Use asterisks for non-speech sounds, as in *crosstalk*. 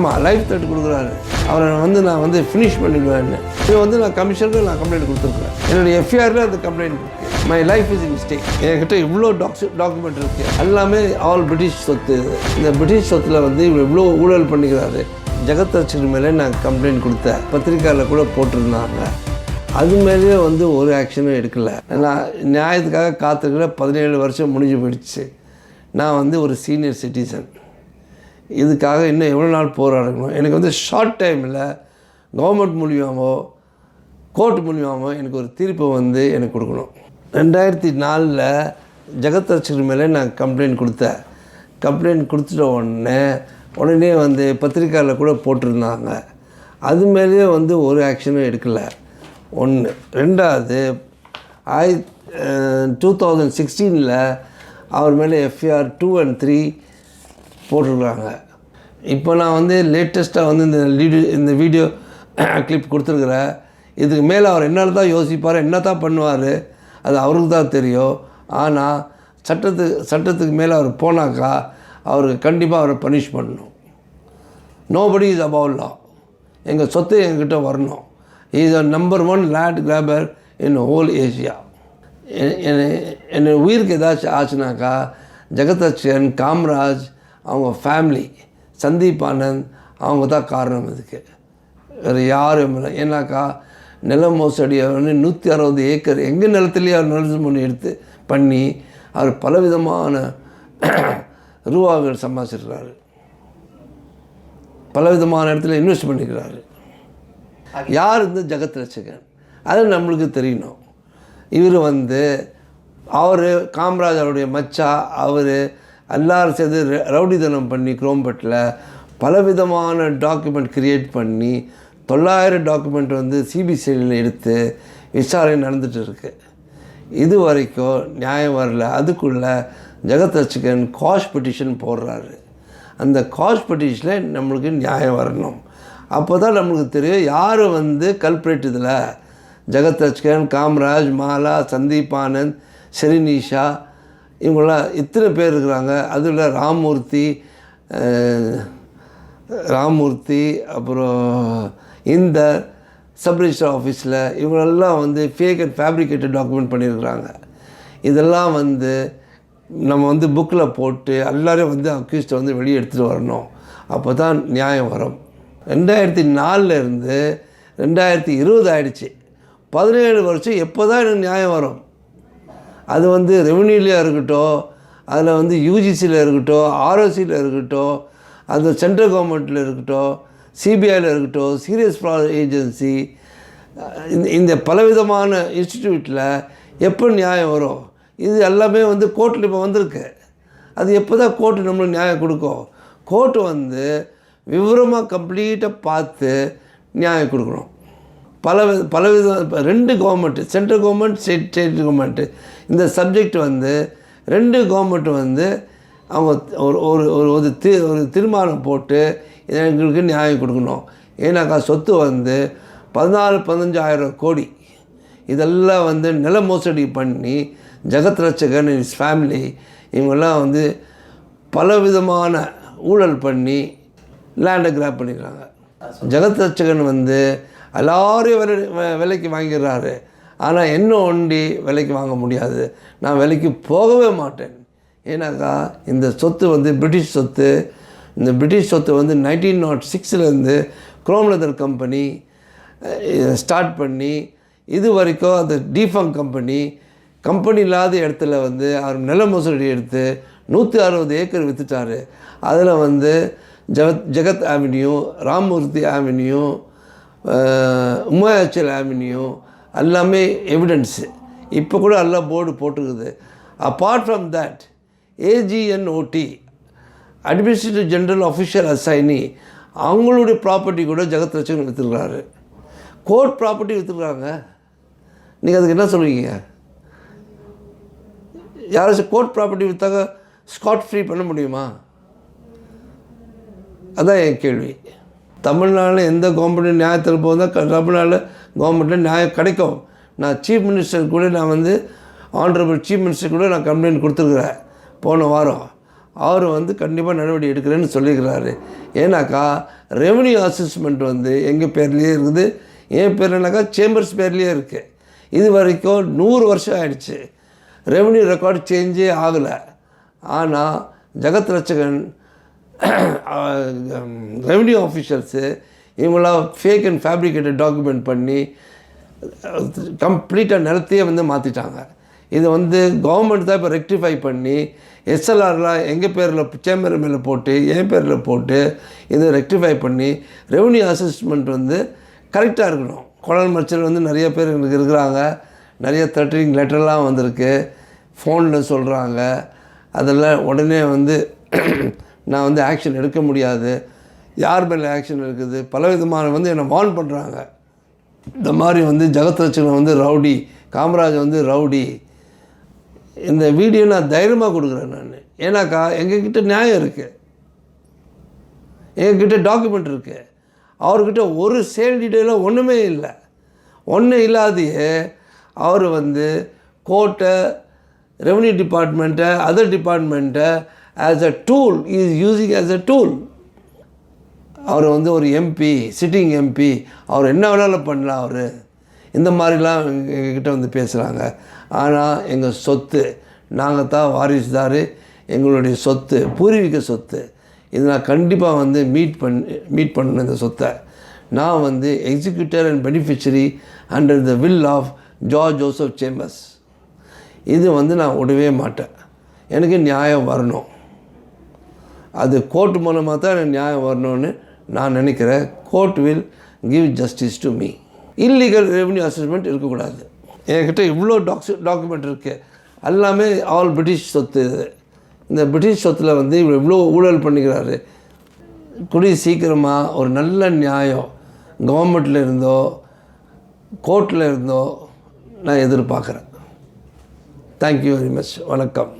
ஆமாம் லைஃப் தட்டு கொடுக்குறாரு. அவரை வந்து நான் வந்து ஃபினிஷ் பண்ணிடுவேன்னு இது வந்து நான் கமிஷனுக்கு நான் கம்ப்ளைண்ட் கொடுத்துருக்குறேன். என்னுடைய எஃப்ஐஆரில் அந்த கம்ப்ளைண்ட் இருக்குது மை லைஃப் இஸ் மிஸ்டேக் என்கிட்ட இவ்வளோ டாக்ஸ் டாக்குமெண்ட் இருக்குது எல்லாமே ஆல் பிரிட்டிஷ் சொத்து. இந்த பிரிட்டிஷ் சொத்தில் வந்து இவர் இவ்வளோ ஊழல் பண்ணிக்கிறாரு. ஜெகத்ரட்சன் மேலே நான் கம்ப்ளைண்ட் கொடுத்தேன். பத்திரிக்கையில் கூட போட்டிருந்தாங்க. அது மேலேயே வந்து ஒரு ஆக்ஷனும் எடுக்கலை. நான் நியாயத்துக்காக காத்திருக்கிற பதினேழு வருஷம் முடிஞ்சு போயிடுச்சு. நான் வந்து ஒரு சீனியர் சிட்டிசன் இதுக்காக இன்னும் எவ்வளோ நாள் போராடணும்? எனக்கு வந்து ஷார்ட் டைமில் கவர்மெண்ட் மூலியமாகவோ கோர்ட் மூலியமாகவோ எனக்கு ஒரு தீர்ப்பை வந்து எனக்கு கொடுக்கணும். ரெண்டாயிரத்தி நாலில் ஜெகத் மேலே நான் கம்ப்ளைண்ட் கொடுத்தேன். கம்ப்ளைண்ட் கொடுத்துட்ட உடனே உடனே வந்து பத்திரிக்கையில் கூட போட்டிருந்தாங்க. அது மேலேயே வந்து ஒரு ஆக்ஷனும் எடுக்கலை. ஒன்று ரெண்டாவது ஆய் டூ தௌசண்ட் சிக்ஸ்டீனில் அவர் மேலே எஃப்ஐஆர் டூ அண்ட் த்ரீ போட்டிருக்காங்க. இப்போ நான் வந்து லேட்டஸ்ட்டாக வந்து இந்த லீடு இந்த வீடியோ கிளிப் *clears throat* கொடுத்துருக்குறேன். இதுக்கு மேலே அவர் என்ன தான் யோசிப்பார் என்ன தான் பண்ணுவார் அது அவருக்கு தான் தெரியும். ஆனால் சட்டத்துக்கு சட்டத்துக்கு மேலே அவர் போனாக்கா அவருக்கு கண்டிப்பாக அவரை பனிஷ் பண்ணணும். நோபடி இஸ் அபவ் லா எங்கள் சொத்து எங்கிட்ட வரணும். Is a number one land grabber in whole Asia என்னை உயிருக்கு ஏதாச்சும் ஆச்சுனாக்கா ஜெகதச்சன் காமராஜ் அவங்க ஃபேமிலி சந்தீப் ஆனந்த் அவங்க தான் காரணம் இதுக்கு. வேறு யாரும் இல்லை. ஏன்னாக்கா நில மோசடி அவர் வந்து நூற்றி அறுபது ஏக்கர் எங்கள் நிலத்துலேயே அவர் நிலத்து பண்ணி எடுத்து பண்ணி அவர் பலவிதமான *clears throat* ரூபாகள் சம்பாதிச்சிருக்கிறாரு. பலவிதமான இடத்துல இன்வெஸ்ட் பண்ணிக்கிறாரு. யார் இந்த ஜெகத் ரட்சகன் அது நம்மளுக்கு தெரியணும். இவர் வந்து அவர் காமராஜ் அவருடைய மச்சா அவர் எல்லாரும் சேர்ந்து ர- பண்ணி குரோம்பட்டில் பலவிதமான டாக்குமெண்ட் க்ரியேட் பண்ணி தொள்ளாயிரம் டாக்குமெண்ட் வந்து சிபிசிஐடியில் எடுத்து விசாரணை நடந்துட்டு இருக்கு. இது வரைக்கும் நியாயம் வரல. அதுக்குள்ளே ஜெகத் ரட்சகன் காஷ் பெட்டிஷன் போடுறாரு. அந்த காஷ் பெட்டிஷனில் நம்மளுக்கு நியாயம் வரணும். அப்போ தான் நம்மளுக்கு தெரியும் யார் வந்து கல்பரேட் இதில்? ஜெகத் ரட்சகன் காமராஜ் மாலா சந்தீப் ஆனந்த் ஷெரினிஷா இவங்களாம் இத்தனை பேர் இருக்கிறாங்க. அதில் ராமூர்த்தி ராமூர்த்தி அப்புறம் இந்த சப் ரிஜிஸ்டர் ஆஃபீஸில் இவங்களெல்லாம் வந்து ஃபேக் அண்ட் ஃபேப்ரிகேட்டட் டாக்குமெண்ட் பண்ணியிருக்கிறாங்க. இதெல்லாம் வந்து நம்ம வந்து புக்கில் போட்டு எல்லாரையும் வந்து அக்யூஸ்ட்டை வந்து வெளியே எடுத்துகிட்டு வரணும். அப்போ தான் நியாயம் வரும். ரெண்டாயிரத்தி நாலுலேருந்து ரெண்டாயிரத்தி இருபது ஆயிடுச்சு. பதினேழு வருஷம் எப்போ தான் எனக்கு நியாயம் வரும்? அது வந்து ரெவன்யூலையாக இருக்கட்டும் அதில் வந்து யூஜிசியில் இருக்கட்டும் ஆர்ஓசியில் இருக்கட்டும் அந்த சென்ட்ரல் கவர்மெண்ட்டில் இருக்கட்டும் சிபிஐயில் இருக்கட்டும் சீரியஸ் ப்ரா ஏஜென்சி இந்த இந்த பலவிதமான இன்ஸ்டிடியூட்டில் எப்போ நியாயம் வரும்? இது எல்லாமே வந்து கோர்ட்டில் இப்போ வந்திருக்கு. அது எப்போ தான் கோர்ட்டு நம்மளுக்கு நியாயம் கொடுக்கும்? கோர்ட்டு வந்து விவரமாக கம்ப்ளீட்டாக பார்த்து நியாயம் கொடுக்கணும். பல பலவித இப்போ ரெண்டு government central government state state government இந்த சப்ஜெக்ட் வந்து ரெண்டு கவர்மெண்ட் வந்து அவங்க ஒரு ஒரு ஒரு ஒரு தி ஒரு தீர்மானம் போட்டு எங்களுக்கு நியாயம் கொடுக்கணும். ஏன்னாக்கா சொத்து வந்து பதினாலு பதினஞ்சாயிரம் கோடி. இதெல்லாம் வந்து நில மோசடி பண்ணி ஜெகத் ரட்சகன் இஸ் ஃபேமிலி இவங்கெல்லாம் வந்து பலவிதமான ஊழல் பண்ணி லேண்டை கிராப் பண்ணிக்கிறாங்க. ஜெகத் ரட்சகன் வந்து எல்லாரையும் விலை விலைக்கு வாங்கிடுறாரு. ஆனால் என்ன ஒண்டி விலைக்கு வாங்க முடியாது. நான் விலைக்கு போகவே மாட்டேன். ஏன்னாக்கா இந்த சொத்து வந்து பிரிட்டிஷ் சொத்து. இந்த பிரிட்டிஷ் சொத்து வந்து நைன்டீன் நாட் சிக்ஸ்லேருந்து குரோம்லதர் கம்பெனி ஸ்டார்ட் பண்ணி இது வரைக்கும் அந்த டிஃபங் கம்பெனி. கம்பெனி இல்லாத இடத்துல வந்து அவர் நில மோசடி எடுத்து நூற்றி அறுபது ஏக்கர் விற்றுட்டாரு அதில் வந்து ஜெகத் ஜெகத் ஆவென்யூ ராமமூர்த்தி ஆவென்யூ உமாயாச்சல் ஆமினியும் எல்லாமே எவிடன்ஸு இப்போ கூட எல்லாம் board போட்டுருக்குது. Apart from that AGNOT administrative general official assignee அவங்களுடைய ப்ராப்பர்ட்டி கூட ஜெகத் லட்சம் விற்றுருக்காரு கோர்ட் ப்ராப்பர்ட்டி விற்றுருக்காங்க நீங்கள் அதுக்கு என்ன சொல்லுவீங்க யாராச்சும் கோர்ட் ப்ராப்பர்ட்டி விற்றாங்க ஸ்காட் ஃப்ரீ பண்ண முடியுமா? அதான் என் கேள்வி. தமிழ்நாட்டில் எந்த கவர்மெண்ட்டு நியாயத்தில் போகுதோ க- தமிழ்நாட்டில் கவர்மெண்ட்டில் நியாயம் கிடைக்கும். நான் சீஃப் மினிஸ்டர் கூட நான் வந்து ஆனரபிள் சீஃப் மினிஸ்டர் கூட நான் கம்ப்ளைண்ட் கொடுத்துருக்குறேன். போன வாரம். அவர் வந்து கண்டிப்பாக நடவடிக்கை எடுக்கிறேன்னு சொல்லியிருக்கிறாரு. ஏன்னாக்கா ரெவன்யூ அசஸ்மெண்ட் வந்து எங்கள் பேர்லேயே இருக்குது. என் பேர்னாக்கா சேம்பர்ஸ் பேர்லேயே இருக்குது இது வரைக்கும் நூறு வருஷம் ஆயிடுச்சு. ரெவன்யூ ரெக்கார்டு சேஞ்சே ஆகலை. ஆனால் ஜெகத் ரட்சகன் ரெவன்யூ ஆஃபீஷியல்ஸு இவங்களாம் ஃபேக் அண்ட் ஃபேப்ரிகேட்டட் டாக்குமெண்ட் பண்ணி கம்ப்ளீட்டாக நிலத்தையே வந்து மாற்றிட்டாங்க இதை வந்து கவர்மெண்ட் தான் இப்போ ரெக்டிஃபை பண்ணி எஸ்எல்ஆர்லாம் எங்கள் பேரில் சேம்பர் மேலே போட்டு என் பேரில் போட்டு இதை ரெக்டிஃபை பண்ணி ரெவன்யூ அசஸ்மெண்ட் வந்து கரெக்டாக இருக்கணும். குழல் மச்சல் வந்து நிறைய பேர் எங்களுக்கு இருக்கிறாங்க. நிறைய த்ரெட்டரிங் லெட்டர்லாம் வந்திருக்கு. ஃபோனில் சொல்கிறாங்க அதெல்லாம் உடனே வந்து நான் வந்து ஆக்ஷன் எடுக்க முடியாது. யார் மேலே ஆக்ஷன் இருக்குது? பல விதமான வந்து என்னை வார்ன் பண்ணுறாங்க இந்த மாதிரி வந்து ஜெகத் ரட்சகன் வந்து ரவுடி காமராஜ் வந்து ரவுடி. இந்த வீடியோ நான் தைரியமாக கொடுக்குறேன் நான். ஏன்னாக்கா எங்ககிட்ட நியாயம் இருக்குது எங்ககிட்ட டாக்குமெண்ட் இருக்குது அவர்கிட்ட ஒரு சேல் டீட்டெயிலும் ஒன்றுமே இல்லை. ஒன்றும் இல்லாதையே அவர் வந்து கோர்ட்டை ரெவன்யூ டிபார்ட்மெண்ட்டை அதர் டிபார்ட்மெண்ட்டை as a tool is using as a tool அவர் வந்து ஒரு எம்பி சிட்டிங் எம்பி அவர் என்ன வேணாலும் பண்ணலாம் அவர். இந்த மாதிரிலாம் எங்ககிட்ட வந்து பேசுகிறாங்க ஆனால் எங்கள் சொத்து நாங்கள் தான் வாரிசுதார். எங்களுடைய சொத்து பூர்வீக சொத்து. இது நான் கண்டிப்பாக வந்து மீட் பண் மீட் பண்ணணும் இந்த சொத்தை. நான் வந்து executor and beneficiary under the will of George Joseph Chambers இது வந்து நான் விடவே மாட்டேன். எனக்கு நியாயம் வரணும். அது கோர்ட் மூலமாக தான் நியாயம் வரணும்னு நான் நினைக்கிறேன். Court will give justice to me illegal revenue assessment இருக்கக்கூடாது. என்கிட்ட இவ்வளோ டாக்ஸ் டாக்குமெண்ட் இருக்குது எல்லாமே ஆல் பிரிட்டிஷ் சொத்து. இது இந்த பிரிட்டிஷ் சொத்தில் வந்து இவர் இவ்வளோ ஊழல் பண்ணிக்கிறாரு. குடி சீக்கிரமாக ஒரு நல்ல நியாயம் கவர்மெண்ட்டில் இருந்தோ கோர்ட்டில் இருந்தோ நான் எதிர்பார்க்குறேன். தேங்க்யூ வெரி மச் வணக்கம்.